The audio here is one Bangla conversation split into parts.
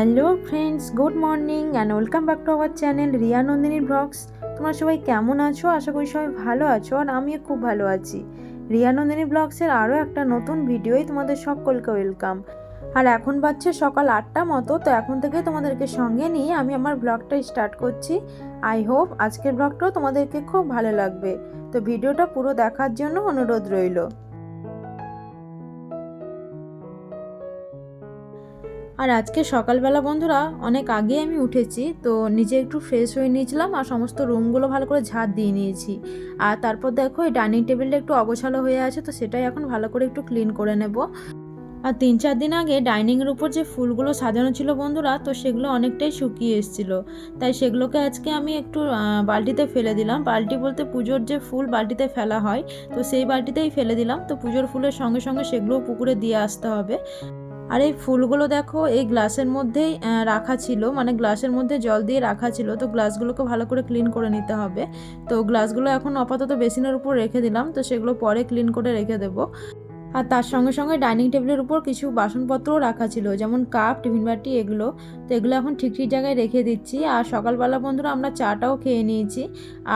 Hello friends good morning and welcome back to our channel Riya Nandini vlogs তোমরা সবাই কেমন আছো? আশা করি সবাই ভালো আছো আর আমিও খুব ভালো আছি। রিয়া নন্দিনী ব্লগসের আরও একটা নতুন ভিডিওই তোমাদের সকলকে ওয়েলকাম আর এখন বাজছে সকাল আটটা মতো, তো এখন থেকে তোমাদেরকে সঙ্গে নিয়ে আমি আমার ব্লগটা স্টার্ট করছি। আই হোপ আজকের ব্লগটাও তোমাদেরকে খুব ভালো লাগবে। তো ভিডিওটা পুরো দেখার জন্য অনুরোধ রইল। আর আজকে সকালবেলা বন্ধুরা, অনেক আগে আমি উঠেছি, তো নিজে একটু ফ্রেশ হয়ে নিয়েছিলাম আর সমস্ত রুমগুলো ভালো করে ঝাঁট দিয়ে নিয়েছি। আর তারপর দেখো, এই ডাইনিং টেবিলটা একটু অগোছালো হয়ে আছে, তো সেটাই এখন ভালো করে একটু ক্লিন করে নেব। আর তিন চার দিন আগে ডাইনিংয়ের উপর যে ফুলগুলো সাজানো ছিল বন্ধুরা, তো সেগুলো অনেকটাই শুকিয়ে এসেছিল। তাই সেগুলোকে আজকে আমি একটু বালতিতে ফেলে দিলাম। বালতি বলতে পুজোর যে ফুল বালতিতে ফেলা হয়, তো সেই বালতিতেই ফেলে দিলাম। তো পুজোর ফুলের সঙ্গে সঙ্গে সেগুলোও পুকুরে দিয়ে আসতে হবে। আর এই ফুলগুলো দেখো, এই গ্লাসের মধ্যেই রাখা ছিল। মানে গ্লাসের মধ্যে জল দিয়ে রাখা ছিল। তো গ্লাসগুলোকে ভালো করে ক্লিন করে নিতে হবে। তো গ্লাসগুলো এখন আপাতত বেসিনের উপর রেখে দিলাম। তো সেগুলো পরে ক্লিন করে রেখে দেবো। আর তার সঙ্গে সঙ্গে ডাইনিং টেবিলের উপর কিছু বাসনপত্রও রাখা ছিল। যেমন কাপ, টিফিন বাটি, এগুলো। তো এগুলো এখন ঠিক ঠিক জায়গায় রেখে দিচ্ছি। আর সকালবেলা বন্ধুরা আমরা চাটাও খেয়ে নিয়েছি।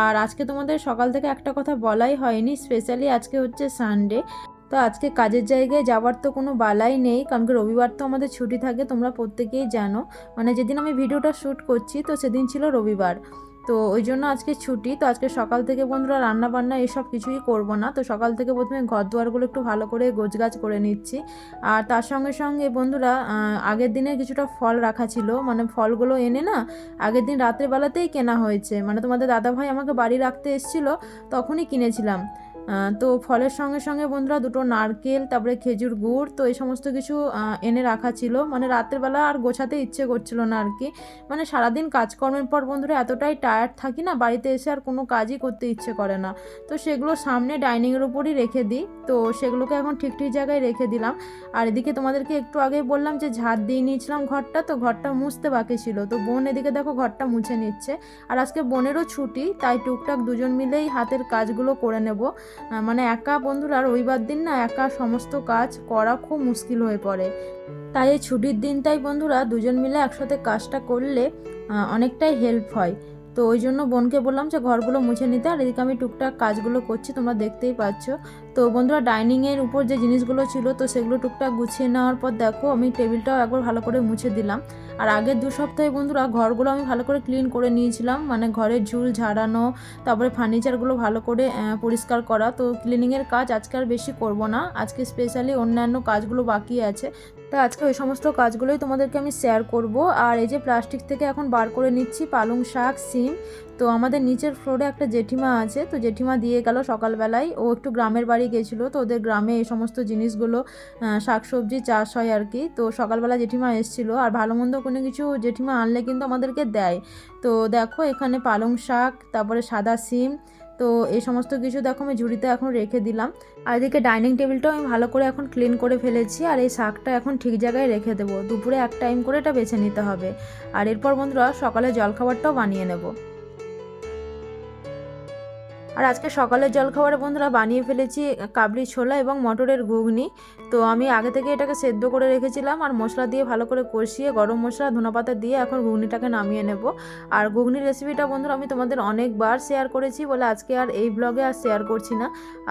আর আজকে তোমাদের সকাল থেকে একটা কথা বলাই হয়নি। স্পেশালি আজকে হচ্ছে সানডে। তো আজকে কাজের জায়গায় যাওয়ার তো কোনো বালাই নেই, কারণ কি রবিবার তো আমাদের ছুটি থাকে, তোমরা প্রত্যেকেই জানো। মানে যেদিন আমি ভিডিওটা শ্যুট করছি, তো সেদিন ছিল রবিবার। তো ওই জন্য আজকে ছুটি, তো আজকে সকাল থেকে বন্ধুরা রান্না বান্না এসব কিছুই করব না। তো সকাল থেকে প্রথমে ঘর দুয়ারগুলো একটু ভালো করে গোছগাছ করে নিচ্ছি। আর তার সঙ্গে সঙ্গে বন্ধুরা আগের দিনে কিছুটা ফল রাখা ছিল মানে ফলগুলো এনে না, আগের দিন রাত্রেবেলাতেই কেনা হয়েছে। মানে তোমাদের দাদাভাই আমাকে বাড়ি রাখতে এসেছিল, তখনই কিনেছিলাম। তো ফলের সঙ্গে সঙ্গে বন্ধুরা দুটো নারকেল, তারপরে খেজুর গুড়, তো এই সমস্ত কিছু এনে রাখা ছিল। মানে রাতের বেলা আর গোছাতে ইচ্ছে করছিল না আর কি। মানে সারাদিন কাজকর্মের পর বন্ধুরা এতটাই টায়ার্ড থাকি না, বাড়িতে এসে আর কোনো কাজই করতে ইচ্ছে করে না। তো সেগুলো সামনে ডাইনিংয়ের উপরই রেখে দিই। তো সেগুলোকে এখন ঠিক ঠিক জায়গায় রেখে দিলাম। আর এদিকে তোমাদেরকে একটু আগেই বললাম যে ঝাড় দিয়ে নিয়েছিলাম ঘরটা, তো ঘরটা মুছতে বাকি ছিল। তো বোন এদিকে দেখো ঘরটা মুছে নিচ্ছে। আর আজকে বোনেরও ছুটি, তাই টুকটাক দুজন মিলেই হাতের কাজগুলো করে নেব। মানে একা বন্ধুরা রবিবার দিন না একা সমস্ত কাজ করা খুব মুশকিল হয়ে পড়ে। তাই এই ছুটির দিনটাই বন্ধুরা দুজন মিলে একসাথে কাজটা করলে অনেকটাই হেল্প হয়। তো ওই জন্য বোনকে বললাম যে, ঘরগুলো মুছে নিতে, আর এদিকে আমি টুকটাক কাজগুলো করছি, তোমরা দেখতেই পাচ্ছ। তো বন্ধুরা ডাইনিংয়ের উপর যে জিনিসগুলো ছিল, তো সেগুলো টুকটাক গুছিয়ে নেওয়ার পর দেখো, আমি টেবিলটাও একবার ভালো করে মুছে দিলাম। আর আগের দু সপ্তাহে বন্ধুরা ঘরগুলো আমি ভালো করে ক্লিন করে নিয়েছিলাম। মানে ঘরের ঝুল ঝাড়ানো, তারপরে ফার্নিচারগুলো ভালো করে পরিষ্কার করা। তো ক্লিনিংয়ের কাজ আজকে আর বেশি করব না। আজকে স্পেশালি অন্যান্য কাজগুলো বাকি আছে। তো আজকে ওই সমস্ত কাজগুলোই তোমাদেরকে আমি শেয়ার করব। আর এই যে প্লাস্টিক থেকে এখন বার করে নিচ্ছি পালং শাক সিম তো আমাদের নিচের ফ্লোরে একটা জেঠিমা আছে। তো জেঠিমা দিয়ে গেল সকালবেলায়। ও একটু গ্রামের বাড়ি গেছিল। তো ওদের গ্রামে এই সমস্ত জিনিসগুলো শাকসবজি চাষ হয় আর কি। তো সকালবেলা জেঠিমা এসেছিল। আর ভালো মন্দ কোনো কিছু জেঠিমা আনলে কিন্তু আমাদেরকে দেয়। তো দেখো, এখানে পালং শাক, তারপরে সাদা সিম, তো এই সমস্ত কিছু দেখো আমি ঝুড়িতে এখন রেখে দিলাম। আর এদিকে ডাইনিং টেবিলটাও আমি ভালো করে এখন ক্লিন করে ফেলেছি, আর এই শাকটা এখন ঠিক জায়গায় রেখে দেবো। দুপুরে এক টাইম করে এটা বেছে নিতে হবে। আর এরপর বন্ধুরা সকালে জলখাবারটাও বানিয়ে নেব। আর আজকে সকালের জলখাবারে বন্ধুরা বানিয়ে ফেলেছি কাবলি ছোলা এবং মটরের ঘুগনি। তো আমি আগে থেকে এটাকে সেদ্ধ করে রেখেছিলাম আর মশলা দিয়ে ভালো করে কষিয়ে গরম মশলা, ধনেপাতা দিয়ে এখন ঘুগনিটাকে নামিয়ে নেব। আর ঘুগনি রেসিপিটা বন্ধুরা আমি তোমাদের অনেকবার শেয়ার করেছি বলে আজকে আর এই ব্লগে আর শেয়ার করছি না।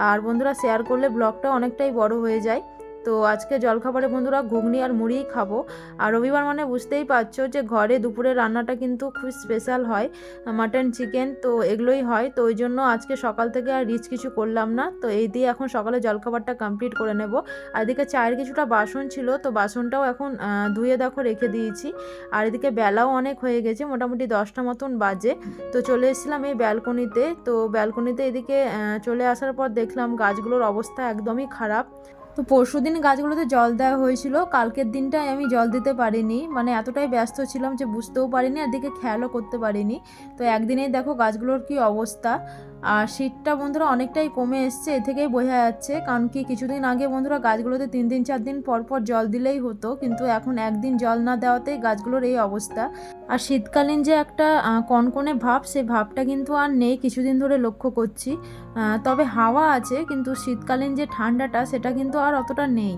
আর বন্ধুরা শেয়ার করলে ব্লগটা অনেকটাই বড় হয়ে যায়। তো আজকে জলখাবারে বন্ধুরা ঘুগনি আর মুড়িই খাব। আর রবিবার মানে বুঝতেই পারছ যে ঘরে দুপুরে রান্নাটা কিন্তু খুব স্পেশাল হয় মাটন চিকেন তো এগুলোই হয়। তো ওই জন্য আজকে সকাল থেকে আর রিচ কিছু করলাম না। তো এই দিয়ে এখন সকালে জলখাবারটা কমপ্লিট করে নেব। আর এদিকে চায়ের কিছুটা বাসন ছিল, তো বাসনটাও এখন ধুয়ে দেখো রেখে দিয়েছি। আর এদিকে বেলাও অনেক হয়ে গেছে, মোটামুটি দশটা মতন বাজে। তো চলে এসেছিলাম এই ব্যালকনিতে। তো ব্যালকনিতে এদিকে চলে আসার পর দেখলাম গাছগুলোর অবস্থা একদমই খারাপ। তো পরশু দিন গাছগুলোতে জল দেওয়া হয়েছিল, কালকের দিনটায় আমি জল দিতে পারিনি। মানে এতটাই ব্যস্ত ছিলাম যে বুঝতেও পারিনি আর দিকে খেয়ালও করতে পারিনি। তো একদিনেই দেখো গাছগুলোর কি অবস্থা। আর শীতটা বন্ধুরা অনেকটাই কমে এসছে, এ থেকেই বোঝা যাচ্ছে। কারণ কি কিছুদিন আগে বন্ধুরা গাছগুলোতে তিন দিন, চার দিন পর পর জল দিলেই হতো, কিন্তু এখন একদিন জল না দেওয়াতেই গাছগুলোর এই অবস্থা। আর শীতকালীন যে একটা কনকনে ভাব সেই ভাবটা কিন্তু আর নেই, কিছুদিন ধরে লক্ষ্য করছি। তবে হাওয়া আছে, কিন্তু শীতকালীন যে ঠান্ডাটা, সেটা কিন্তু আর অতটা নেই।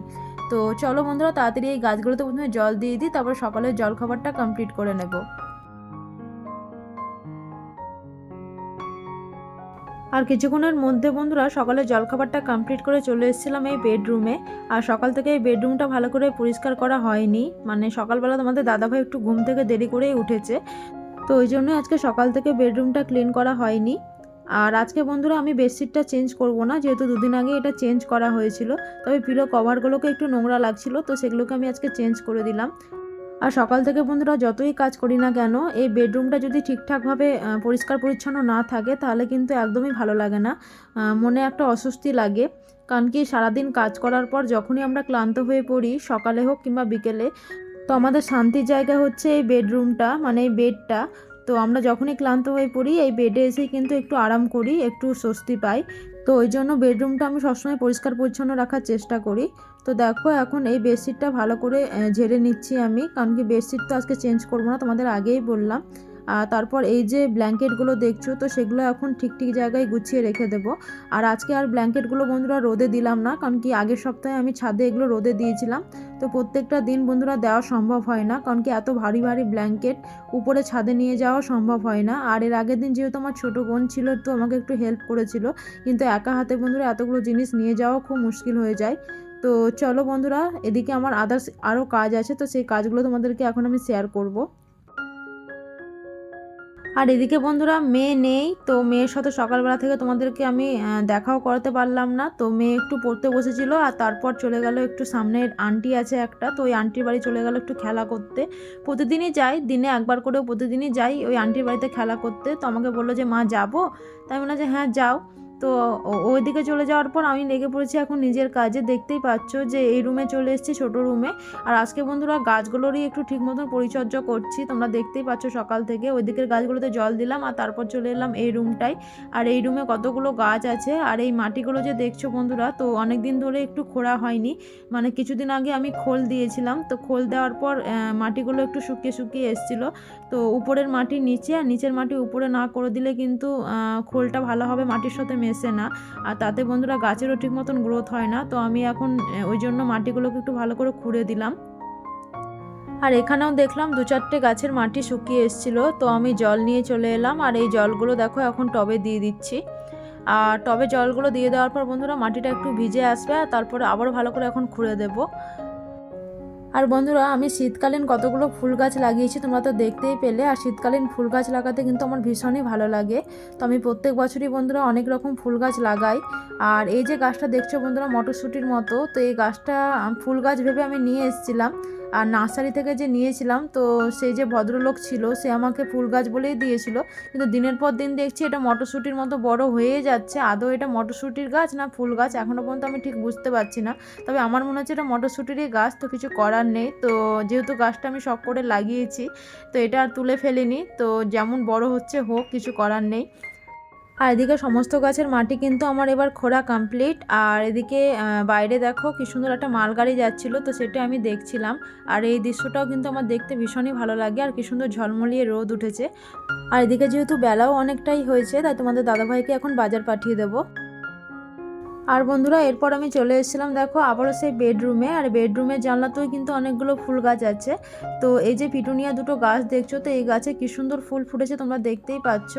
তো চলো বন্ধুরা, তাড়াতাড়ি এই গাছগুলোতে প্রথমে জল দিয়ে দিই, তারপর সকালের জল খাবারটা কমপ্লিট করে নেব। আর কিছুক্ষণের মধ্যে বন্ধুরা সকালে জলখাবারটা কমপ্লিট করে চলে এসেছিলাম এই বেডরুমে আর সকাল থেকে এই বেডরুমটা ভালো করে পরিষ্কার করা হয়নি। মানে সকালবেলা তোমাদের দাদাভাই একটু ঘুম থেকে দেরি করেই উঠেছে। তো ওই জন্য আজকে সকাল থেকে বেডরুমটা ক্লিন করা হয়নি। আর আজকে বন্ধুরা আমি বেডশিটটা চেঞ্জ করব না, যেহেতু দুদিন আগে এটা চেঞ্জ করা হয়েছিল। তবে পিলো কভারগুলোকে একটু নোংরা লাগছিল, তো সেগুলোকে আমি আজকে চেঞ্জ করে দিলাম। আর সকাল থেকে বন্ধুরা যতই কাজ করি না কেন, এই বেডরুমটা যদি ঠিকঠাকভাবে পরিষ্কার পরিচ্ছন্ন না থাকে, তাহলে কিন্তু একদমই ভালো লাগে না। মনে একটা অস্বস্তি লাগে। কারণ কি, সারাদিন কাজ করার পর যখনই আমরা ক্লান্ত হয়ে পড়ি, সকালে হোক কিংবা বিকেলে, তো আমাদের শান্তির জায়গা হচ্ছে এই বেডরুমটা মানে এই বেডটা। তো আমরা যখনই ক্লান্ত হয়ে পড়ি, এই বেডে এসেই কিন্তু একটু আরাম করি, একটু স্বস্তি পাই। তো ওই জন্য বেডরুমটা আমি সবসময় পরিষ্কার পরিচ্ছন্ন রাখার চেষ্টা করি। তো দেখো এখন এই বেডশিটটা ভালো করে ঝেড়ে নিচ্ছি আমি। কারণ কি বেডশিট তো আজকে চেঞ্জ করব না, তোমাদের আগেই বললাম। তারপর এই যে ব্ল্যাঙ্কেটগুলো দেখছ, তো সেগুলো এখন ঠিক ঠিক জায়গায় গুছিয়ে রেখে দেবো। আর আজকে আর ব্ল্যাঙ্কেটগুলো বন্ধুরা রোদে দিলাম না, কারণ কি আগের সপ্তাহে আমি ছাদে এগুলো রোদে দিয়েছিলাম। তো প্রত্যেকটা দিন বন্ধুরা দেওয়া সম্ভব হয় না, কারণ কি এত ভারী ভারী ব্ল্যাঙ্কেট উপরে ছাদে নিয়ে যাওয়া সম্ভব হয় না। আর এর আগের দিন যেহেতু আমার ছোটো বোন ছিল, তো আমাকে একটু হেল্প করেছিল। কিন্তু একা হাতে বন্ধুরা এতগুলো জিনিস নিয়ে যাওয়া খুব মুশকিল হয়ে যায়। তো চলো বন্ধুরা, এদিকে আমার আদার্স আরও কাজ আছে, তো সেই কাজগুলো তোমাদেরকে এখন আমি শেয়ার করব। আর এদিকে বন্ধুরা মেয়ে নেই, তো মেয়ের সাথে সকালবেলা থেকে তোমাদেরকে আমি দেখাও করাতে পারলাম না। তো মেয়ে একটু পড়তে বসেছিল আর তারপর চলে গেল একটু সামনের আন্টি আছে একটা, তো ওই আন্টির বাড়ি চলে গেল একটু খেলা করতে। প্রতিদিনই যাই, দিনে একবার করেও প্রতিদিনই যাই ওই আন্টির বাড়িতে খেলা করতে। তো আমাকে বলল যে, মা, যাব? তাই বললাম যে হ্যাঁ যাও। তো ও- ওইদিকে চলে যাওয়ার পর আমি লেগে পড়েছি এখন নিজের কাজে। দেখতেই পাচ্ছ যে এই রুমে চলে এসেছি ছোটো রুমে আর আজকে বন্ধুরা গাছগুলোরই একটু ঠিক মতন পরিচর্যা করছি। তোমরা দেখতেই পাচ্ছ সকাল থেকে। ওই দিকের গাছগুলোতে জল দিলাম আর তারপর চলে এলাম এই রুমটায় আর এই রুমে কতগুলো গাছ আছে আর এই মাটিগুলো যে দেখছ বন্ধুরা, তো অনেক দিন ধরে একটু খোঁড়া হয়নি। মানে কিছুদিন আগে আমি খোল দিয়েছিলাম। তো খোল দেওয়ার পর মাটিগুলো একটু শুকিয়ে শুকিয়ে এসছিল। তো উপরের মাটি নিচে আর নিচের মাটি উপরে না করে দিলে কিন্তু খোলটা ভালোভাবে মাটির সাথে মেশে না। আর তাতে বন্ধুরা গাছেরও ঠিক মতন গ্রোথ হয় না। তো আমি এখন ওই জন্য মাটিগুলোকে একটু ভালো করে খুঁড়ে দিলাম। আর এখানেও দেখলাম দু চারটে গাছের মাটি শুকিয়ে এসেছিল। তো আমি জল নিয়ে চলে এলাম। আর এই জলগুলো দেখো এখন টবে দিয়ে দিচ্ছি। আর টবে জলগুলো দিয়ে দেওয়ার পর বন্ধুরা মাটিটা একটু ভিজে আসবে। আর তারপরে আবার ভালো করে এখন খুঁড়ে দেবো। আর বন্ধুরা, আমি শীতকালীন কতগুলো ফুল গাছ লাগিয়েছি তোমরা তো দেখতেই পেলে। আর শীতকালীন ফুল গাছ লাগাতে কিন্তু আমার ভীষণই ভালো লাগে। তো আমি প্রত্যেক বছরই বন্ধুরা অনেক রকম ফুল গাছ লাগাই। আর এই যে গাছটা দেখছ বন্ধুরা, মটরশুঁটির মতো। তো এই গাছটা, ফুল গাছ ভেবে আমি নিয়ে এসেছিলাম। আর নার্সারি থেকে যে নিয়েছিলাম, তো সেই যে ভদ্রলোক ছিল, সে আমাকে ফুল গাছ বলেই দিয়েছিল। কিন্তু দিনের পর দিন দেখছি এটা মটরশুঁটির মতো বড় হয়ে যাচ্ছে। আদৌ এটা মটরশুঁটির গাছ না ফুল গাছ এখনও পর্যন্ত আমি ঠিক বুঝতে পারছি না। তবে আমার মনে হচ্ছে এটা মটরশুঁটিরই গাছ, তো কিছু করার নেই। তো যেহেতু গাছটা আমি শখ করে লাগিয়েছি, তো এটা আর তুলে ফেলিনি। তো যেমন বড় হচ্ছে, হোক, কিছু করার নেই। আর এদিকে সমস্ত গাছের মাটি কিন্তু আমার এবার খোঁড়া কমপ্লিট আর এদিকে বাইরে দেখো কি সুন্দর একটা মালগাড়ি যাচ্ছিল, তো সেটা আমি দেখছিলাম। আর এই দৃশ্যটাও কিন্তু আমার দেখতে ভীষণই ভালো লাগে আর কি সুন্দর ঝলমলিয়ে রোদ উঠেছে। আর এদিকে যেহেতু বেলাও অনেকটাই হয়েছে, তাই তোমাদের দাদাভাইকে এখন বাজার পাঠিয়ে দেবো। আর বন্ধুরা, এরপর আমি চলে এসেছিলাম, দেখো, আবারও সেই বেডরুমে। আর বেডরুমের জানলাতেও কিন্তু অনেকগুলো ফুল গাছ আছে। তো এই যে পিটুনিয়া দুটো গাছ দেখছ, তো এই গাছে কি সুন্দর ফুল ফুটেছে, তোমরা দেখতেই পাচ্ছ।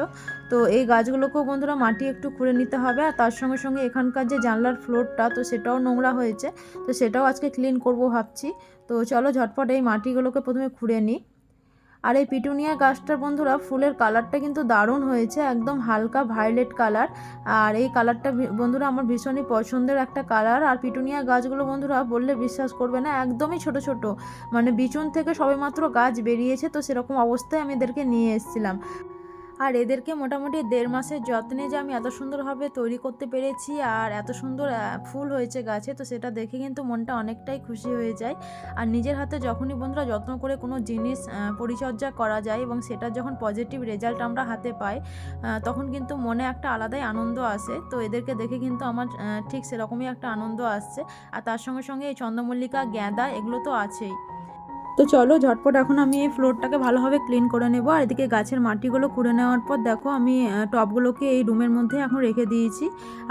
তো এই গাছগুলোকেও বন্ধুরা মাটি একটু খুঁড়ে নিতে হবে। আর তার সঙ্গে সঙ্গে এখানকার যে জানলার ফ্লোরটা, তো সেটাও নোংরা হয়েছে। তো সেটাও আজকে ক্লিন করব ভাবছি। তো চলো, ঝটপট এই মাটিগুলোকে প্রথমে খুঁড়ে নিই। আর এই পিটুনিয়া গাছটার বন্ধুরা, ফুলের কালারটা কিন্তু দারুণ হয়েছে, একদম হালকা ভায়োলেট কালার আর এই কালারটা বন্ধুরা, আমার ভীষণই পছন্দের একটা কালার আর পিটুনিয়া গাছগুলো বন্ধুরা, বললে বিশ্বাস করবে না, একদমই ছোট ছোট। মানে বিচুন থেকে সবেমাত্র গাছ বেরিয়েছে, তো সেরকম অবস্থায় আমি এদেরকে নিয়ে এসেছিলাম। আর এদেরকে মোটামুটি দেড় মাসের যত্নে যে আমি এত সুন্দরভাবে তৈরি করতে পেরেছি আর এত সুন্দর ফুল হয়েছে গাছে, তো সেটা দেখে কিন্তু মনটা অনেকটাই খুশি হয়ে যায়। আর নিজের হাতে যখনই বন্ধুরা যত্ন করে কোনো জিনিস পরিচর্যা করা যায় এবং সেটার যখন পজিটিভ রেজাল্ট আমরা হাতে পাই তখন কিন্তু মনে একটা আলাদাই আনন্দ আসে। তো এদেরকে দেখে কিন্তু আমার ঠিক সেরকমই একটা আনন্দ আসছে। আর তার সঙ্গে সঙ্গে এই চন্দ্রমল্লিকা গ্যাঁদা এগুলো তো আছেই। তো চলো ঝটপট এখন আমি এই ফ্লোরটাকে ভালোভাবে ক্লিন করে নেব। আর এদিকে গাছের মাটিগুলো খুঁড়ে নেওয়ার পর দেখো আমি টপগুলোকে এই রুমের মধ্যে এখন রেখে দিয়েছি।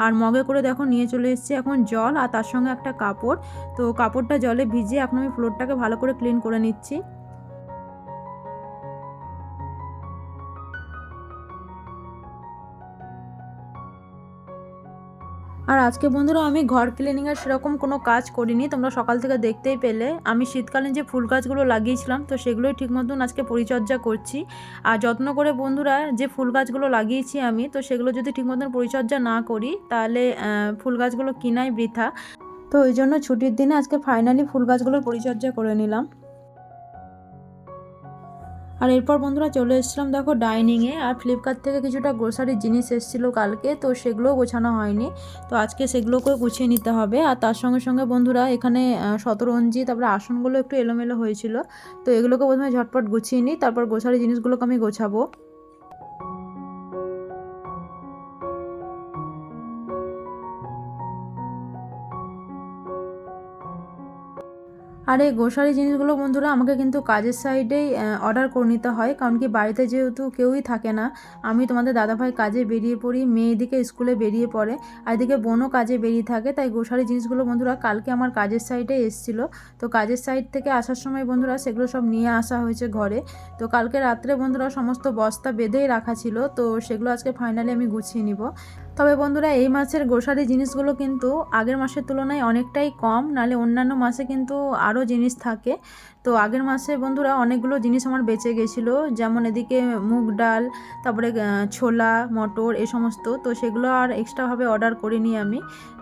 আর মগে করে দেখো নিয়ে চলে এসেছি এখন জল আর তার সঙ্গে একটা কাপড়। তো কাপড়টা জলে ভিজিয়ে এখন আমি ফ্লোরটাকে ভালো করে ক্লিন করে নিচ্ছি। আর আজকে বন্ধুরা আমি ঘর ক্লিনিংয়ের সেরকম কোনো কাজ করিনি, তোমরা সকাল থেকে দেখতেই পেলে। আমি শীতকালীন যে ফুল গাছগুলো লাগিয়েছিলাম, তো সেগুলোই ঠিক মতন আজকে পরিচর্যা করছি। আর যত্ন করে বন্ধুরা যে ফুল গাছগুলো লাগিয়েছি আমি, তো সেগুলো যদি ঠিক মতন পরিচর্যা না করি, তাহলে ফুল গাছগুলো কিনাই বৃথা। তো ওই জন্য ছুটির দিনে আজকে ফাইনালি ফুল গাছগুলোর পরিচর্যা করে নিলাম। আর এরপর বন্ধুরা চলে এসেছিলাম দেখো ডাইনিংয়ে আর ফ্লিপকার্ট থেকে কিছুটা গ্রোসারির জিনিস এসেছিল কালকে, তো সেগুলোও গোছানো হয়নি। তো আজকে সেগুলোকেও গুছিয়ে নিতে হবে। আর তার সঙ্গে সঙ্গে বন্ধুরা এখানে শতরঞ্জি, তারপরে আসনগুলো একটু এলোমেলো হয়েছিল। তো এগুলোকে প্রথমে ঝটপট গুছিয়ে নিই, তারপর গ্রোসারি জিনিসগুলোকে আমি গোছাবো। আর এই গ্রোসারি জিনিসগুলো বন্ধুরা, আমাকে কিন্তু কাজের সাইডেই অর্ডার করে নিতে হয়। কারণ কি বাড়িতে যেহেতু কেউই থাকে না, আমি তোমাদের দাদাভাই কাজে বেরিয়ে পড়ি, মেয়ে এদিকে স্কুলে বেরিয়ে পড়ে, আর এদিকে বোনও কাজে বেরিয়ে থাকে। তাই গ্রোসারি জিনিসগুলো বন্ধুরা কালকে আমার কাজের সাইডে এসেছিল। তো কাজের সাইড থেকে আসার সময় বন্ধুরা সেগুলো সব নিয়ে আসা হয়েছে ঘরে। তো কালকে রাত্রে বন্ধুরা সমস্ত বস্তা বেঁধেই রাখা ছিল। তো সেগুলো আজকে ফাইনালি আমি গুছিয়ে নিব। তবে বন্ধুরা, এই মাসের গ্রোসারি জিনিসগুলো কিন্তু আগের মাসের তুলনায় অনেকটাই কম, নালে অন্যান্য মাসে কিন্তু আরও জিনিস থাকে। তো আগের মাসে বন্ধুরা, অনেকগুলো জিনিস আমার বেঁচে গেছিল, যেমন এদিকে মুগ ডাল, তারপরে ছোলা, মটর, এ সমস্ত। তো সেগুলো আর এক্সট্রাভাবে অর্ডার করিনি আমি।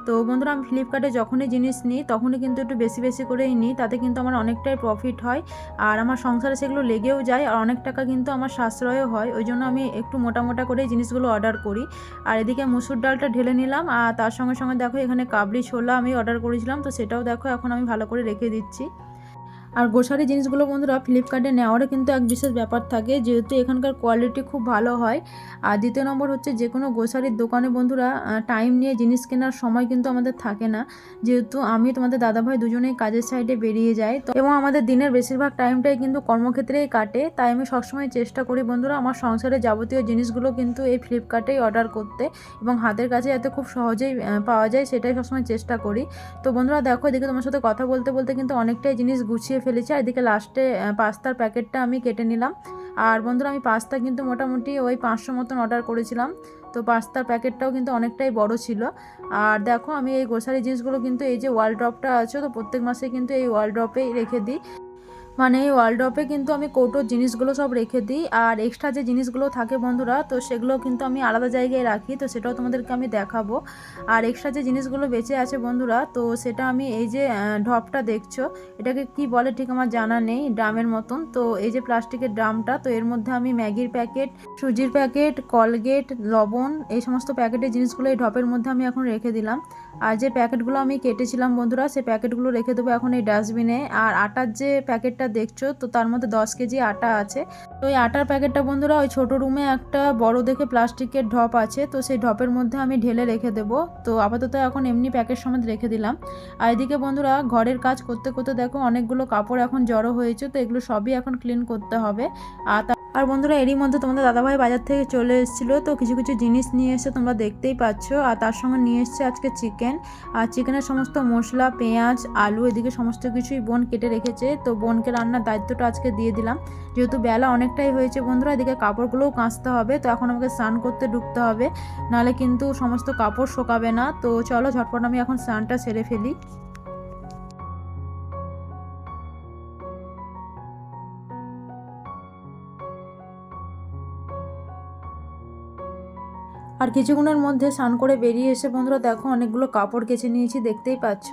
তো বন্ধুরা আমি ফ্লিপকার্টে যখনই জিনিস নিই, তখনই কিন্তু একটু বেশি বেশি করেই নিই, তাতে কিন্তু আমার অনেকটাই প্রফিট হয়। আর আমার সংসারে সেগুলো লেগেও যায়, আর অনেক টাকা কিন্তু আমার সাশ্রয়ও হয়, ওই জন্য আমি একটু মোটা মোটা করে জিনিসগুলো অর্ডার করি। আর এদিকে মুসুর ডালটা ঢেলে নিলাম, আর তার সঙ্গে সঙ্গে দেখো এখানে কাবলি ছোলা আমি অর্ডার করেছিলাম, তো সেটাও দেখো এখন আমি ভালো করে রেখে দিচ্ছি। আর গ্রোসারি জিনিসগুলো বন্ধুরা ফ্লিপকার্টে নেওয়ারও কিন্তু এক বিশেষ ব্যাপার থাকে, যেহেতু এখানকার কোয়ালিটি খুব ভালো হয়। আর দ্বিতীয় নম্বর হচ্ছে যে কোনো গ্রোসারির দোকানে বন্ধুরা টাইম নিয়ে জিনিস কেনার সময় কিন্তু আমাদের থাকে না। যেহেতু আমি তোমাদের দাদাভাই দুজনেই কাজের সাইডে বেরিয়ে যাই, তো এবং আমাদের দিনের বেশিরভাগ টাইমটাই কিন্তু কর্মক্ষেত্রেই কাটে। তাই আমি সবসময় চেষ্টা করি বন্ধুরা আমার সংসারে যাবতীয় জিনিসগুলো কিন্তু এই ফ্লিপকার্টেই অর্ডার করতে, এবং হাতের কাছে যাতে খুব সহজেই পাওয়া যায় সেটাই সবসময় চেষ্টা করি। তো বন্ধুরা দেখো এদিকে তোমার সাথে কথা বলতে বলতে কিন্তু অনেকটাই জিনিস গুছিয়ে ফেলেছি আর এদিকে লাস্টে পাস্তার প্যাকেটটা আমি কেটে নিলাম। আর বন্ধুরা, আমি পাস্তা কিন্তু মোটামুটি ওই পাঁচশো মতন অর্ডার করেছিলাম। তো পাস্তার প্যাকেটটাও কিন্তু অনেকটাই বড় ছিল। আর দেখো, আমি এই গ্রোসারি জিনিসগুলো কিন্তু এই যে ওয়াল ড্রপটা আছে, তো প্রত্যেক মাসে কিন্তু এই ওয়াল ড্রপেই রেখে দিই। মানে এই ওয়ালড্রপে কিন্তু আমি কৌটোর জিনিসগুলো সব রেখে দিই, আর এক্সট্রা যে জিনিসগুলো থাকে বন্ধুরা, তো সেগুলো কিন্তু আমি আলাদা জায়গায় রাখি, তো সেটাও তোমাদেরকে আমি দেখাবো। আর এক্সট্রা যে জিনিসগুলো বেঁচে আছে বন্ধুরা, তো সেটা আমি এই যে ঢপটা দেখছ, এটাকে কি বলে ঠিক আমার জানা নেই, ড্রামের মতন, তো এই যে প্লাস্টিকের ড্রামটা, তো এর মধ্যে আমি ম্যাগির প্যাকেট, সুজির প্যাকেট, কলগেট, লবণ, এই সমস্ত প্যাকেটের জিনিসগুলো এই ঢপের মধ্যে আমি এখন রেখে দিলাম। আর যে প্যাকেটগুলো আমি কেটেছিলাম বন্ধুরা, সেই প্যাকেটগুলো রেখে দেবো এখন এই ডাস্টবিনে। আর আটার যে প্যাকেটটা দেখছ, তো তার মধ্যে দশ কেজি আটা আছে। তো ওই আটার প্যাকেটটা বন্ধুরা, ওই ছোটো রুমে একটা বড় দেখে প্লাস্টিকের ঢপ আছে, তো সেই ঢপের মধ্যে আমি ঢেলে রেখে দেবো। তো আপাতত এখন এমনি প্যাকেট সমেত রেখে দিলাম। আর এদিকে বন্ধুরা, ঘরের কাজ করতে করতে দেখো, অনেকগুলো কাপড় এখন জড়ো হয়েছে, তো এগুলো সবই এখন ক্লিন করতে হবে। আর আর বন্ধুরা, এরই মধ্যে তোমাদের দাদাভাই বাজার থেকে চলে এসেছিল, তো কিছু কিছু জিনিস নিয়ে এসে তোমরা দেখতেই পাচ্ছ। আর তার সঙ্গে নিয়ে এসছে আজকে চিকেন আর চিকেনের সমস্ত মশলা, পেঁয়াজ, আলু, এদিকে সমস্ত কিছুই বোন কেটে রেখেছে। তো বোনকে রান্নার দায়িত্বটা আজকে দিয়ে দিলাম। যেহেতু বেলা অনেকটাই হয়েছে বন্ধুরা, এদিকে কাপড়গুলোও কাঁচতে হবে, তো এখন আমাকে স্নান করতে ঢুকতে হবে। নাহলে কিন্তু সমস্ত কাপড় শোকাবে না। তো চলো ঝটপট আমি এখন স্নানটা সেরে ফেলি। আর কিছুক্ষণের মধ্যে স্নান করে বেরিয়ে এসে বন্ধুরা দেখো অনেকগুলো কাপড় কেচে নিয়েছি, দেখতেই পাচ্ছ।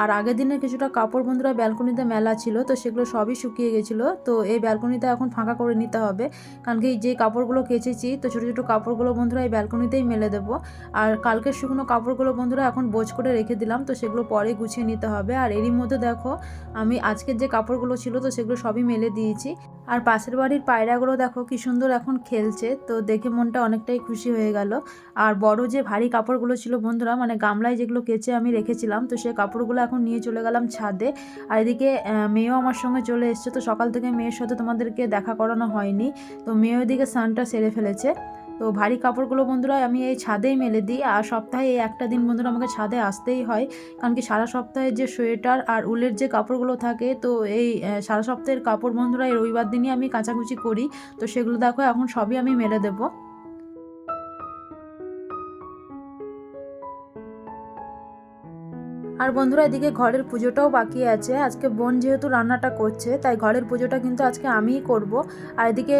আর আগের দিনের কিছুটা কাপড় বন্ধুরা ব্যালকনিতে মেলা ছিল, তো সেগুলো সবই শুকিয়ে গেছিল। তো এই ব্যালকনিতে এখন ফাঁকা করে নিতে হবে। কারণ কি যে কাপড়গুলো কেচেছি, তো ছোটো ছোটো কাপড়গুলো বন্ধুরা এই ব্যালকনিতেই মেলে দেবো। আর কালকের শুকনো কাপড়গুলো বন্ধুরা এখন বোঝ করে রেখে দিলাম, তো সেগুলো পরে গুছিয়ে নিতে হবে। আর এরই মধ্যে দেখো, আমি আজকের যে কাপড়গুলো ছিল, তো সেগুলো সবই মেলে দিয়েছি। আর পাশের বাড়ির পায়রাগুলো দেখো কি সুন্দর এখন খেলছে, তো দেখে মনটা অনেকটাই খুশি হয়ে গেল। আর বড় যে ভারী কাপড়গুলো ছিল বন্ধুরা মানে গামলায় যেগুলো কেচে আমি রেখেছিলাম, তো সেই কাপড়গুলো এখন নিয়ে চলে গেলাম ছাদে। আর এদিকে মেয়েও আমার সঙ্গে চলে এসছে, তো সকাল থেকে মেয়ের সাথে তোমাদেরকে দেখা করানো হয়নি, তো মেয়ে এদিকে স্নানটা সেরে ফেলেছে। তো ভারী কাপড়গুলো বন্ধুরা আমি এই ছাদেই মেলে দিই আর সপ্তাহে এই একটা দিন বন্ধুরা আমাকে ছাদে আসতেই হয়। কারণ কি সারা সপ্তাহে যে সোয়েটার আর উলের যে কাপড়গুলো থাকে, তো এই সারা সপ্তাহের কাপড় বন্ধুরা এই রবিবার দিনই আমি কাঁচাকুচি করি। তো সেগুলো দেখো এখন সবই আমি মেলে দেবো। আর বন্ধুরা এদিকে ঘরের পুজোটাও বাকি আছে। আজকে বোন যেহেতু রান্নাটা করছে, তাই ঘরের পুজোটা কিন্তু আজকে আমিই করব। আর এদিকে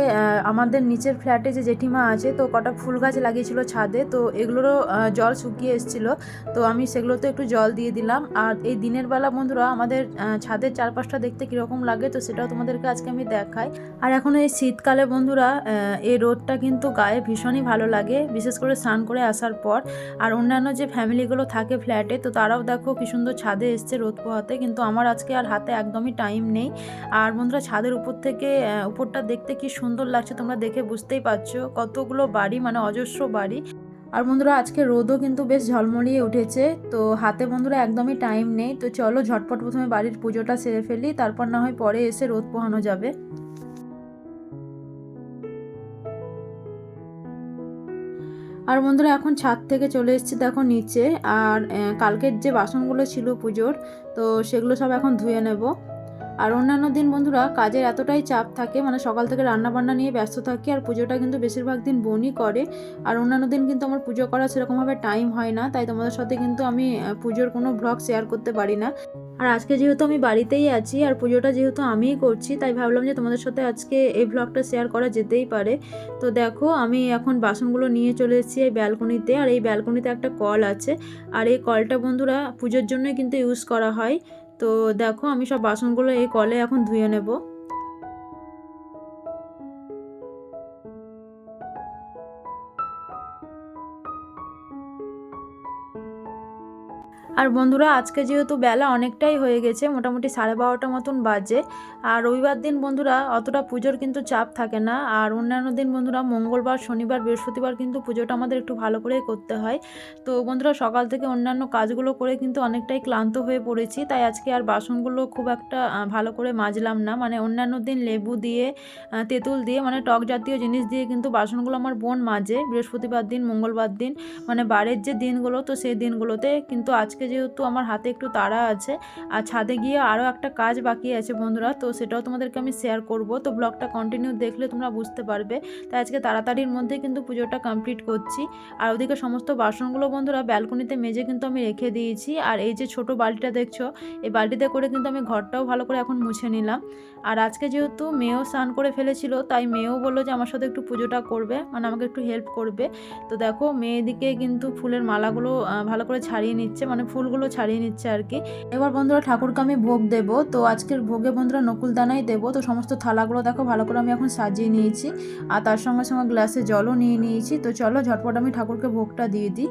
আমাদের নিচের ফ্ল্যাটে যে জেঠিমা আছে, তো কটা ফুল গাছ লাগিয়েছিল ছাদে, তো এগুলোরও জল শুকিয়ে এসেছিল। তো আমি সেগুলোতে একটু জল দিয়ে দিলাম। আর এই দিনের বেলা বন্ধুরা, আমাদের ছাদের চারপাশটা দেখতে কীরকম লাগে, তো সেটাও তোমাদেরকে আজকে আমি দেখাই। আর এখন এই শীতকালে বন্ধুরা এই রোদটা কিন্তু গায়ে ভীষণই ভালো লাগে, বিশেষ করে স্নান করে আসার পর। আর অন্যান্য যে ফ্যামিলিগুলো থাকে ফ্ল্যাটে তো তারাও দেখো সুন্দর ছাদে এসছে রোদ পোহাতে, কিন্তু আমার আজকে আর হাতে একদমই টাইম নেই। আর বন্ধুরা, ছাদের উপর থেকে উপরটা দেখতে কি সুন্দর লাগছে তোমরা দেখে বুঝতেই পারছ। কতগুলো বাড়ি মানে অজস্র বাড়ি। আর বন্ধুরা, আজকে রোদও কিন্তু বেশ ঝলমলিয়ে উঠেছে। তো হাতে বন্ধুরা একদমই টাইম নেই। তো চলো ঝটপট প্রথমে বাড়ির পুজোটা সেরে ফেলি, তারপর না হয় পরে এসে রোদ পোহানো যাবে। আর বন্ধুরা, এখন ছাদ থেকে চলে এসেছি দেখো নিচে, আর কালকের যে বাসনগুলো ছিল পুজোর, তো সেগুলো সব এখন ধুয়ে নেব। আর অন্যান্য দিন বন্ধুরা, কাজের এতটাই চাপ থাকে মানে সকাল থেকে রান্না বান্না নিয়ে ব্যস্ত থাকি, আর পুজোটা কিন্তু বেশিরভাগ দিন বোনই করে। আর অন্যান্য দিন কিন্তু আমার পুজো করার সেরকমভাবে টাইম হয় না, তাই তোমাদের সাথে কিন্তু আমি পুজোর কোনো ব্লগ শেয়ার করতে পারি না। আর আজকে যেহেতু আমি বাড়িতেই আছি আর পুজোটা যেহেতু আমিই করছি, তাই ভাবলাম যে তোমাদের সাথে আজকে এই ব্লগটা শেয়ার করা যেতেই পারে। তো দেখো, আমি এখন বাসনগুলো নিয়ে চলে এসেছি এই ব্যালকনিতে আর এই ব্যালকনিতে একটা কল আছে। আর এই কলটা বন্ধুরা পুজোর জন্যই কিন্তু ইউজ করা হয়। তো দেখো, আমি সব বাসনগুলো এই কলে এখন ধুয়ে নেব। আর বন্ধুরা, আজকে যেহেতু বেলা অনেকটাই হয়ে গেছে, মোটামুটি সাড়ে বারোটা মতন বাজে। আর রবিবার দিন বন্ধুরা, অতটা পুজোর কিন্তু চাপ থাকে না। আর অন্যান্য দিন বন্ধুরা, মঙ্গলবার, শনিবার, বৃহস্পতিবার কিন্তু পুজোটা আমাদের একটু ভালো করেই করতে হয়। তো বন্ধুরা, সকাল থেকে অন্যান্য কাজগুলো করে কিন্তু অনেকটাই ক্লান্ত হয়ে পড়েছি। তাই আজকে আর বাসনগুলো খুব একটা ভালো করে মাজলাম না। মানে অন্যান্য দিন লেবু দিয়ে তেঁতুল দিয়ে মানে টক জাতীয় জিনিস দিয়ে কিন্তু বাসনগুলো আমার বোন মাজে। বৃহস্পতিবার দিন, মঙ্গলবার দিন। মানে বারের যে দিনগুলো, তো সেই দিনগুলোতে কিন্তু আজকে যেহেতু আমার হাতে একটু তাড়া আছে, আর ছাদে গিয়ে আরও একটা কাজ বাকি আছে বন্ধুরা, তো সেটাও তোমাদেরকে আমি শেয়ার করব। তো ব্লগটা কন্টিনিউ দেখলে তোমরা বুঝতে পারবে। তাই আজকে তাড়াতাড়ির মধ্যে কিন্তু পুজোটা কমপ্লিট করছি। আর ওদিকে সমস্ত বাসনগুলো বন্ধুরা ব্যালকনিতে মেজে কিন্তু আমি রেখে দিয়েছি। আর এই যে ছোট বালতিটা দেখছ, এই বালতিতে করে কিন্তু আমি ঘরটাও ভালো করে এখন মুছে নিলাম। আর আজকে যেহেতু মেয়েও স্নান করে ফেলেছিল, তাই মেয়েও বলল যে আমার সাথে একটু পুজোটা করবে মানে আমাকে একটু হেল্প করবে। তো দেখো মেয়েদিকে কিন্তু ফুলের মালাগুলো ভালো করে ছাড়িয়ে নিচ্ছে মানে ফুলগুলো ছাড়িয়ে নিচ্ছে আর কি। এবার বন্ধুরা ঠাকুরকে আমি ভোগ দেব। তো আজকের ভোগে বন্ধুরা নকুলদানাই দেবো। তো সমস্ত থালাগুলো দেখো ভালো করে আমি এখন সাজিয়ে নিয়েছি। আর তার সঙ্গে সঙ্গে গ্লাসে জলও নিয়ে নিয়েছি। তো চলো ঝটপট আমি ঠাকুরকে ভোগটা দিয়ে দিই।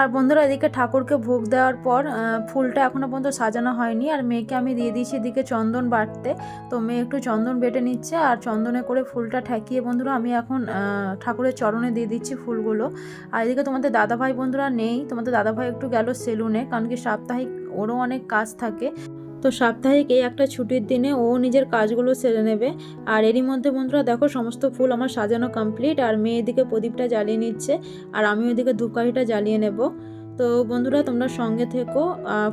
আর বন্ধুরা এদিকে ঠাকুরকে ভোগ দেওয়ার পর ফুলটা এখনও পর্যন্ত সাজানো হয়নি। আর মেয়েকে আমি দিয়ে দিয়েছি এদিকে চন্দন বাটতে। তো মেয়ে একটু চন্দন বেটে নিচ্ছে আর চন্দনে করে ফুলটা ঠেকিয়ে বন্ধুরা আমি এখন ঠাকুরের চরণে দিয়ে দিচ্ছি ফুলগুলো। আর এদিকে তোমাদের দাদাভাই বন্ধুরা নেই। তোমাদের দাদাভাই একটু গেল সেলুনে, কারণ কি সাপ্তাহিক ওরও অনেক কাজ থাকে। তো সাপ্তাহিক এই একটা ছুটির দিনে ও নিজের কাজগুলো সেরে নেবে। আর এরই মধ্যে বন্ধুরা দেখো, সমস্ত ফুল আমার সাজানো কমপ্লিট আর মেয়ে এদিকে প্রদীপটা জ্বালিয়ে নিচ্ছে, আর আমি ওইদিকে ধূপকাঠিটা জ্বালিয়ে নেব। তো বন্ধুরা, তোমরা সঙ্গে থেকো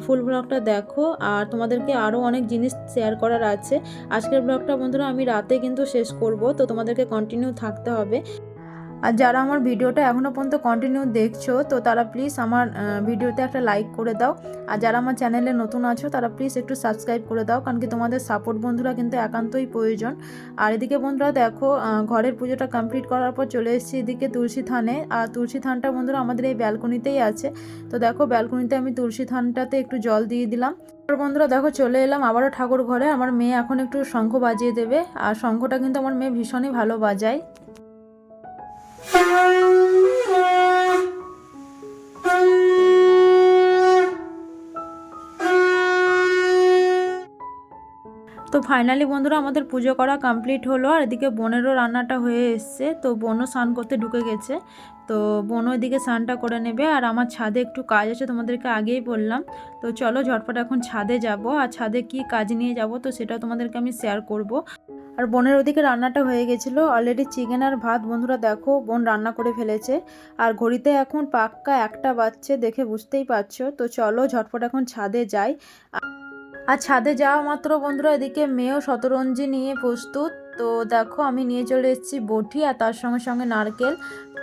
ফুল ব্লগটা দেখো, আর তোমাদেরকে আরও অনেক জিনিস শেয়ার করার আছে। আজকের ব্লগটা বন্ধুরা আমি রাতে কিন্তু শেষ করব, তো তোমাদেরকে কন্টিনিউ থাকতে হবে। আর যারা আমার ভিডিওটা এখনও পর্যন্ত কন্টিনিউ দেখছ, তো তারা প্লিজ আমার ভিডিওতে একটা লাইক করে দাও। আর যারা আমার চ্যানেলে নতুন আছো, তারা প্লিজ একটু সাবস্ক্রাইব করে দাও, কারণ কি তোমাদের সাপোর্ট বন্ধুরা কিন্তু একান্তই প্রয়োজন। আর এদিকে বন্ধুরা দেখো ঘরের পুজোটা কমপ্লিট করার পর চলে এসেছি এদিকে তুলসী থানে। আর তুলসী থানটা বন্ধুরা আমাদের এই ব্যালকনিতেই আছে। তো দেখো ব্যালকনিতে আমি তুলসী থানটাতে একটু জল দিয়ে দিলাম। তারপর বন্ধুরা দেখো, চলে এলাম আবারও ঠাকুর ঘরে। আমার মেয়ে এখন একটু শঙ্খ বাজিয়ে দেবে। আর শঙ্খটা কিন্তু আমার মেয়ে ভীষণই ভালো বাজায়। Thank you. তো ফাইনালি বন্ধুরা আমাদের পুজো করা কমপ্লিট হলো আর এদিকে বোনেরও রান্নাটা হয়ে এসছে। তো বোনও স্নান করতে ঢুকে গেছে। তো বোনও এদিকে স্নানটা করে নেবে আর আমার ছাদে একটু কাজ আছে তোমাদেরকে আগেই বললাম। তো চলো ঝটপট এখন ছাদে যাব আর ছাদে কি কাজ নিয়ে যাব তো সেটাও তোমাদেরকে আমি শেয়ার করব। আর বোনের ওদিকে রান্নাটা হয়ে গেছিল। অলরেডি চিকেন আর ভাত বন্ধুরা দেখো, বোন রান্না করে ফেলেছে। আর ঘড়িতে এখন পাক্কা একটা বাচ্চে দেখে বুঝতেই পারছ। তো চলো ঝটপট এখন ছাদে যাই। আর ছাদে যাওয়া মাত্র বন্ধুরা, এদিকে মেয়েও শতরঞ্জি নিয়ে প্রস্তুত। তো দেখো, আমি নিয়ে চলে এসেছি বটি আর তার সঙ্গে সঙ্গে নারকেল।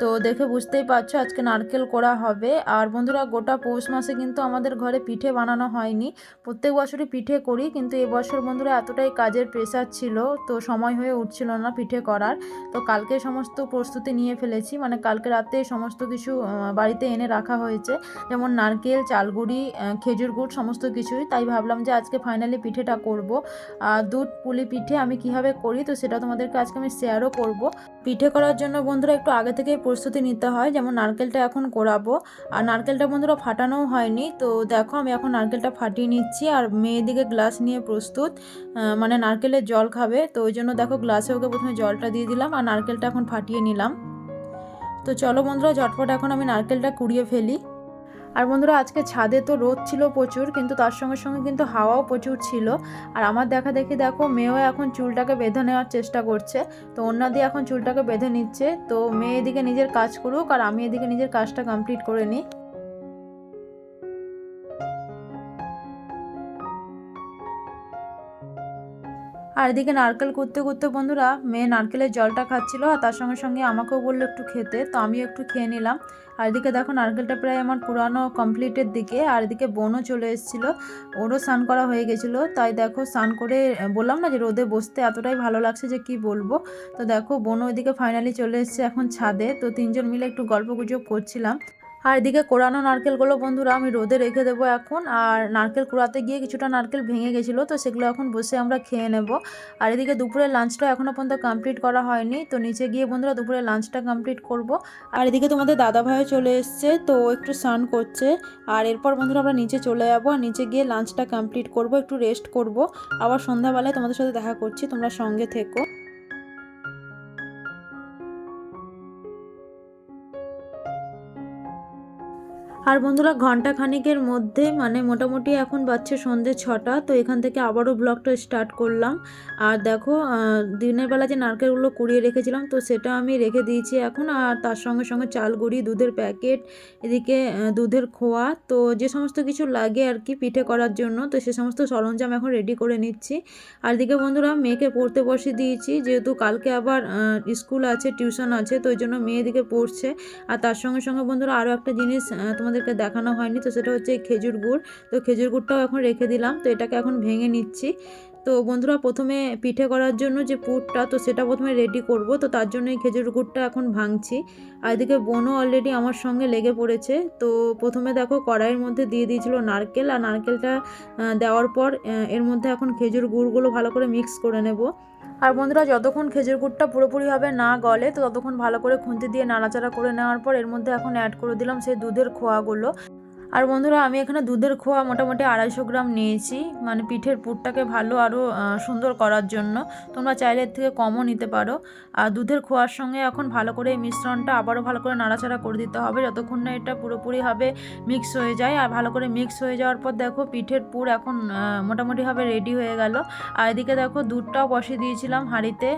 তো দেখে বুঝতেই পারছ আজকে নারকেল করা হবে। আর বন্ধুরা, গোটা পৌষ মাসে কিন্তু আমাদের ঘরে পিঠে বানানো হয়নি। প্রত্যেক বছরই পিঠে করি, কিন্তু এবছর বন্ধুরা এতটাই কাজের প্রেশার ছিল, তো সময় হয়ে উঠছিল না পিঠে করার। তো কালকে সমস্ত প্রস্তুতি নিয়ে ফেলেছি মানে কালকে রাতে সমস্ত কিছু বাড়িতে এনে রাখা হয়েছে। যেমন নারকেল, চালগুড়ি খেজুর গুড়, সমস্ত কিছুই। তাই ভাবলাম যে আজকে ফাইনালি পিঠেটা করব। আর দুধ, পুলি পিঠে আমি কীভাবে করি, তো সেটা তোমাদেরকে আজকে আমি শেয়ারও করব। পিঠে করার জন্য বন্ধুরা একটু আগে থেকেই প্রস্তুতি নিতে হয়। যেমন নারকেলটা এখন করাবো। আর নারকেলটা বন্ধুরা ফাটানোও হয়নি। তো দেখো, আমি এখন নারকেলটা ফাটিয়ে নিচ্ছি। আর মেয়েদিকে গ্লাস নিয়ে প্রস্তুত। মানে নারকেলের জল খাবে। তো ওই জন্য দেখো, গ্লাসে ওকে প্রথমে জলটা দিয়ে দিলাম। আর নারকেলটা এখন ফাটিয়ে নিলাম। তো চলো বন্ধুরা, ঝটপট এখন আমি নারকেলটা কুড়িয়ে ফেলি। আর বন্ধুরা, আজকে ছাদে তো রোদ ছিল প্রচুর, কিন্তু তার সঙ্গে সঙ্গে কিন্তু হাওয়াও প্রচুর ছিল। আর আমার দেখা দেখি দেখো মেয়েও এখন চুলটাকে বেঁধে নেওয়ার চেষ্টা করছে। তো অন্য দিয়ে এখন চুলটাকে বেঁধে নিচ্ছে। তো মেয়ে এদিকে নিজের কাজ করুক, আর আমি এদিকে নিজের কাজটা কমপ্লিট করে নিই। আর এদিকে নারকেল করতে করতে বন্ধুরা মেয়ে নারকেলের জলটা খাচ্ছিল আর তার সঙ্গে সঙ্গে আমাকেও বলল একটু খেতে, তো আমিও একটু খেয়ে নিলাম। আর এদিকে দেখো নারকেলটা প্রায় আমার পুরানো কমপ্লিটের দিকে, আর এদিকে বোনও চলে এসেছিল, ওরও স্নান করা হয়ে গেছিল। তাই দেখো স্নান করে, বললাম না যে রোদে বসতে এতটাই ভালো লাগছে যে কি বলব? তো দেখো বোনও ওইদিকে ফাইনালি চলে এসেছে এখন ছাদে, তো তিনজন মিলে একটু গল্প গুজব করছিলাম। আর এদিকে কোরানো নারকেলগুলো বন্ধুরা আমি রোদে রেখে দেবো এখন। আর নারকেল কুড়াতে গিয়ে কিছুটা নারকেল ভেঙে গেছিল, তো সেগুলো এখন বসে আমরা খেয়ে নেব। আর এদিকে দুপুরের লাঞ্চটা এখনও পর্যন্ত কমপ্লিট করা হয়নি, তো নিচে গিয়ে বন্ধুরা দুপুরের লাঞ্চটা কমপ্লিট করব। আর এদিকে তোমাদের দাদা ভাইও চলে এসছে, তো একটু স্নান করছে। আর এরপর বন্ধুরা আমরা নিচে চলে যাব আর নিচে গিয়ে লাঞ্চটা কমপ্লিট করব, একটু রেস্ট করব। আবার সন্ধ্যাবেলায় তোমাদের সাথে দেখা করছি, তোমরা সঙ্গে থেকো। আর বন্ধুরা ঘণ্টা খানিকের মধ্যে মানে মোটামুটি এখন বাজছে সন্ধ্যে ছটা তো এখান থেকে আবারও ব্লগটা স্টার্ট করলাম। আর দেখো দিনের বেলা যে নারকেলগুলো কুড়িয়ে রেখেছিলাম তো সেটা আমি রেখে দিয়েছি এখন। আর তার সঙ্গে সঙ্গে চাল গুঁড়ি দুধের প্যাকেট এদিকে দুধের খোয়া তো যে সমস্ত কিছু লাগে আর কি পিঠে করার জন্য তো সে সমস্ত সরঞ্জাম এখন রেডি করে নিচ্ছি। আর এদিকে বন্ধুরা মেয়েকে পড়তে বসে দিয়েছি যেহেতু কালকে আবার স্কুল আছে টিউশন আছে তো ওই জন্য মেয়ে এদিকে পড়ছে। আর তার সঙ্গে সঙ্গে বন্ধুরা আরও একটা জিনিস আহ, তোমাদেরকে দেখানো হয়নি, তো সেটা হচ্ছে খেজুর গুড়। তো খেজুর গুড়টাও এখন রেখে দিলাম, তো এটাকে এখন ভেঙে নিচ্ছি। তো বন্ধুরা, প্রথমে পিঠে করার জন্য যে পুরটা, তো সেটা প্রথমে রেডি করব, তো তার জন্য এই খেজুর গুড়টা এখন ভাঙছি। আর এদিকে বোনও অলরেডি আমার সঙ্গে লেগে পড়েছে, তো প্রথমে দেখো কড়াইয়ের মধ্যে দিয়ে দিয়েছিল নারকেল, আর নারকেলটা দেওয়ার পর এর মধ্যে এখন খেজুর গুড়গুলো ভালো করে মিক্স করে নেব। আর বন্ধুরা, যতক্ষণ খেজুর গুড়টা পুরোপুরিভাবে না গলে, তো ততক্ষণ ভালো করে খুন্তি দিয়ে নাড়াচাড়া করে নেওয়ার পর এর মধ্যে এখন অ্যাড করে দিলাম সেই দুধের খোয়াগুলো। আর বন্ধুরা, আমি এখানে দুধের খোয়া মোটামুটি আড়াইশো গ্রাম নিয়েছি। মানে পিঠের পুরটাকে ভালো আরও সুন্দর করার জন্য। তোমরা চাইলে এর থেকে কমও নিতে পারো। আর দুধের খোয়ার সঙ্গে এখন ভালো করে এই মিশ্রণটা আবারও ভালো করে নাড়াচাড়া করে দিতে হবে, যতক্ষণ না এটা পুরোপুরিভাবে মিক্স হয়ে যায়। আর ভালো করে মিক্স হয়ে যাওয়ার পর দেখো, পিঠের পুর এখন মোটামুটিভাবে রেডি হয়ে গেল। আর এদিকে দেখো, দুধটাও বসিয়ে দিয়েছিলাম হাঁড়িতে।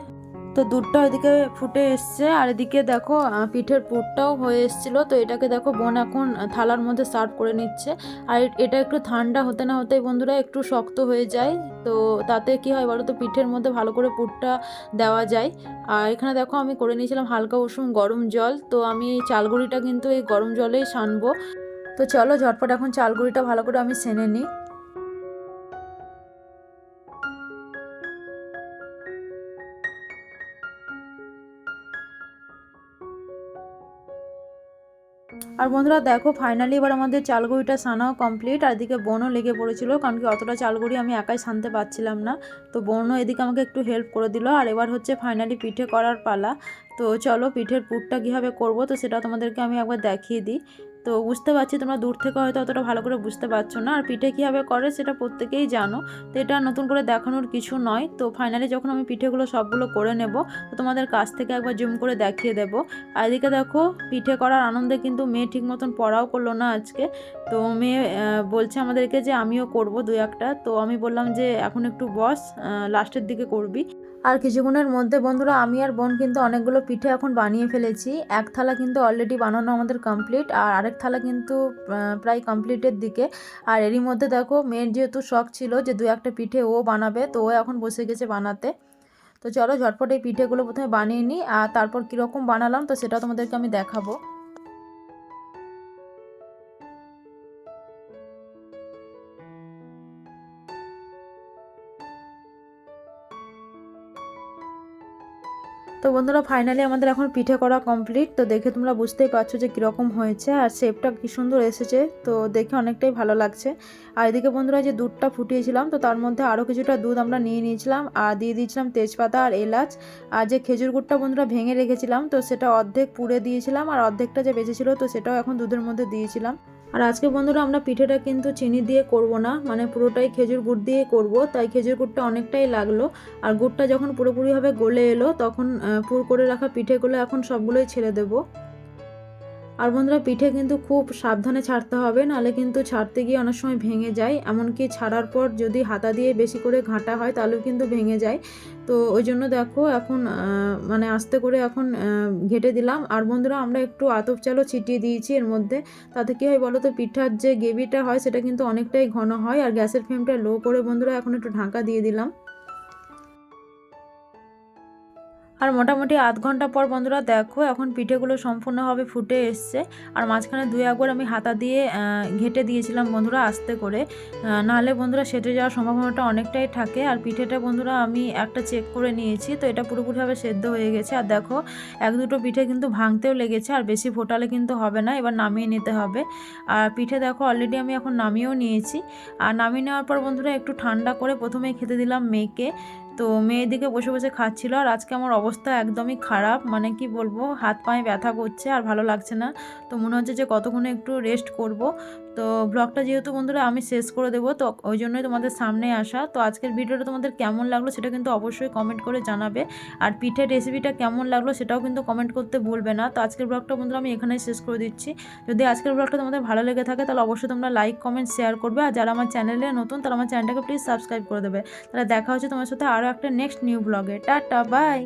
তো দুধটা ওইদিকে ফুটে এসছে, আর এদিকে দেখো পিঠের পুরটাও হয়ে এসেছিল। তো এটাকে দেখো, বোন এখন থালার মধ্যে সার্ভ করে নিচ্ছে। আর এটা একটু ঠান্ডা হতে না হতেই বন্ধুরা একটু শক্ত হয়ে যায়। তো তাতে কি হয় বলো তো, পিঠের মধ্যে ভালো করে পুরটা দেওয়া যায়। আর এখানে দেখো, আমি করে নিয়েছিলাম হালকা উষুম গরম জল। তো আমি এই চালগুড়িটা কিন্তু এই গরম জলেই সানবো। তো চলো, ঝটপট এখন চালগুড়িটা ভালো করে আমি সেনে নিই। আর বন্ধুরা দেখো ফাইনালি এবার আমাদের চালগুড়িটা সানাও কমপ্লিট আর এদিকে বোনও লেগে পড়েছিল, কারণ কি অতটা চালগুড়ি আমি একাই সানতে পারছিলাম না। তো বোনও এদিকে আমাকে একটু হেল্প করে দিল, আর এবার হচ্ছে ফাইনালি পিঠে করার পালা। তো চলো, পিঠের পুরটা কীভাবে করব, তো সেটা তোমাদেরকে আমি একবার দেখিয়ে দিই। তো বুঝতে পারছি তোমরা দূর থেকে হয়তো অতটা ভালো করে বুঝতে পারছ না। আর পিঠে কীভাবে করে সেটা প্রত্যেকেই জানো। তো এটা নতুন করে দেখানোর কিছু নয়। তো ফাইনালি যখন আমি পিঠেগুলো সবগুলো করে নেব, তো তোমাদের কাছ থেকে একবার জুম করে দেখিয়ে দেবো। আর এদিকে দেখো, পিঠে করার আনন্দে কিন্তু মেয়ে ঠিক মতন পড়াও করল না আজকে। তো মেয়ে বলছে আমাদেরকে যে আমিও করব দু একটা। তো আমি বললাম যে, এখন একটু বস লাস্টের দিকে করবি। আর কিছুক্ষণের মধ্যে, বন্ধুরা, আমি আর বোন কিন্তু অনেকগুলো পিঠে এখন বানিয়ে ফেলেছি। এক থালা কিন্তু অলরেডি বানানো আমাদের কমপ্লিট আর আরেক থালা কিন্তু প্রায় কমপ্লিটের দিকে। আর এরই মধ্যে দেখো, মেয়ের যেহেতু শখ ছিল যে দু একটা পিঠে ও বানাবে, তো ও এখন বসে গেছে বানাতে। তো চলো, ঝটপট এই পিঠেগুলো প্রথমে বানিয়ে নিই, আর তারপর কীরকম বানালাম, তো সেটা তোমাদেরকে আমি দেখাবো। বন্ধুরা ফাইনালি আমাদের এখন পিঠে করা কমপ্লিট তো দেখে তোমরা বুঝতেই পারছ যে কীরকম হয়েছে আর শেপটা কী সুন্দর এসেছে। তো দেখে অনেকটাই ভালো লাগছে। আর এদিকে বন্ধুরা যে দুধটা ফুটিয়েছিলাম, তো তার মধ্যে আরও কিছুটা দুধ আমরা নিয়ে নিয়েছিলাম। আর দিয়ে দিয়েছিলাম তেজপাতা আর এলাচ। আর যে খেজুর গুড়টা বন্ধুরা ভেঙে রেখেছিলাম, তো সেটা অর্ধেক পুড়ে দিয়েছিলাম। আর অর্ধেকটা যে বেঁচেছিল, তো সেটাও এখন দুধের মধ্যে দিয়েছিলাম। আর আজকে বন্ধুরা আমরা পিঠেটা কিন্তু চিনি দিয়ে করব না মানে পুরোটাই খেজুর গুড় দিয়ে করব, তাই খেজুর গুড়টা অনেকটাই লাগল। আর গুড়টা যখন পুরোপুরিভাবে গলে এলো, তখন পুর করে রাখা পিঠেগুলো এখন সবগুলোই ছেড়ে দেবো। আর বন্ধুরা পিঠে কিন্তু খুব সাবধানে ছাড়তে হবে নাহলে কিন্তু ছাড়তে গিয়ে অনেক সময় ভেঙে যায়। এমনকি ছাড়ার পর যদি হাতা দিয়ে বেশি করে ঘাঁটা হয়, তাহলেও কিন্তু ভেঙে যায়। তো ওই জন্য দেখো, এখন মানে আস্তে করে এখন ঘেটে দিলাম। আর বন্ধুরা আমরা একটু আতপ চালও ছিটিয়ে দিয়েছি এর মধ্যে। তাতে কী হয় বলো তো পিঠার যে গ্রেভিটা হয়, সেটা কিন্তু অনেকটাই ঘন হয়। আর গ্যাসের ফ্লেমটা লো করে বন্ধুরা, এখন একটু ঢাকা দিয়ে দিলাম। আর মোটামুটি আধ ঘণ্টা পর বন্ধুরা দেখো, এখন পিঠেগুলো সম্পূর্ণভাবে ফুটে এসছে। আর মাঝখানে দুই একবার আমি হাতা দিয়ে ঘেটে দিয়েছিলাম বন্ধুরা আস্তে করে। নাহলে বন্ধুরা সেটে যাওয়ার সম্ভাবনাটা অনেকটাই থাকে। আর পিঠেটা বন্ধুরা আমি একটা চেক করে নিয়েছি, তো এটা পুরোপুরিভাবে সেদ্ধ হয়ে গেছে। আর দেখো, এক দুটো পিঠে কিন্তু ভাঙতেও লেগেছে, আর বেশি ফোটালে কিন্তু হবে না, এবার নামিয়ে নিতে হবে। আর পিঠে দেখো অলরেডি আমি এখন নামিয়েও নিয়েছি। আর নামিয়ে নেওয়ার পর বন্ধুরা একটু ঠান্ডা করে প্রথমে খেতে দিলাম মেয়েকে। তো মেয়ের দিকে বসে বসে খাচ্ছিল আর আজকে আমার অবস্থা একদমই খারাপ। মানে কি বলব? হাত পায়ে ব্যথা করছে আর ভালো লাগছে না। তো মনে হচ্ছে যে কতক্ষণে একটু রেস্ট করব। তো ব্লগটা যেহেতু বন্ধুরা আমি শেষ করে দেবো, তো ওই জন্যই তোমাদের সামনে আসা। তো আজকের ভিডিওটা তোমাদের কেমন লাগল সেটা কিন্তু অবশ্যই কমেন্ট করে জানাবে। আর পিঠের রেসিপিটা কেমন লাগল সেটাও কিন্তু কমেন্ট করতে বলবে না। তো আজকের ব্লগটা বন্ধুরা আমি এখানেই শেষ করে দিচ্ছি। যদি আজকের ব্লগটা তোমাদের ভালো লেগে থাকে তাহলে অবশ্যই তোমরা লাইক কমেন্ট শেয়ার করবে। আর যারা আমার চ্যানেলে নতুন তারা আমার চ্যানেলটাকে প্লিজ সাবস্ক্রাইব করে দেবে। তাহলে দেখা হচ্ছে তোমার সাথে আরও একটা নেক্সট নিউ ব্লগে টাটা বাই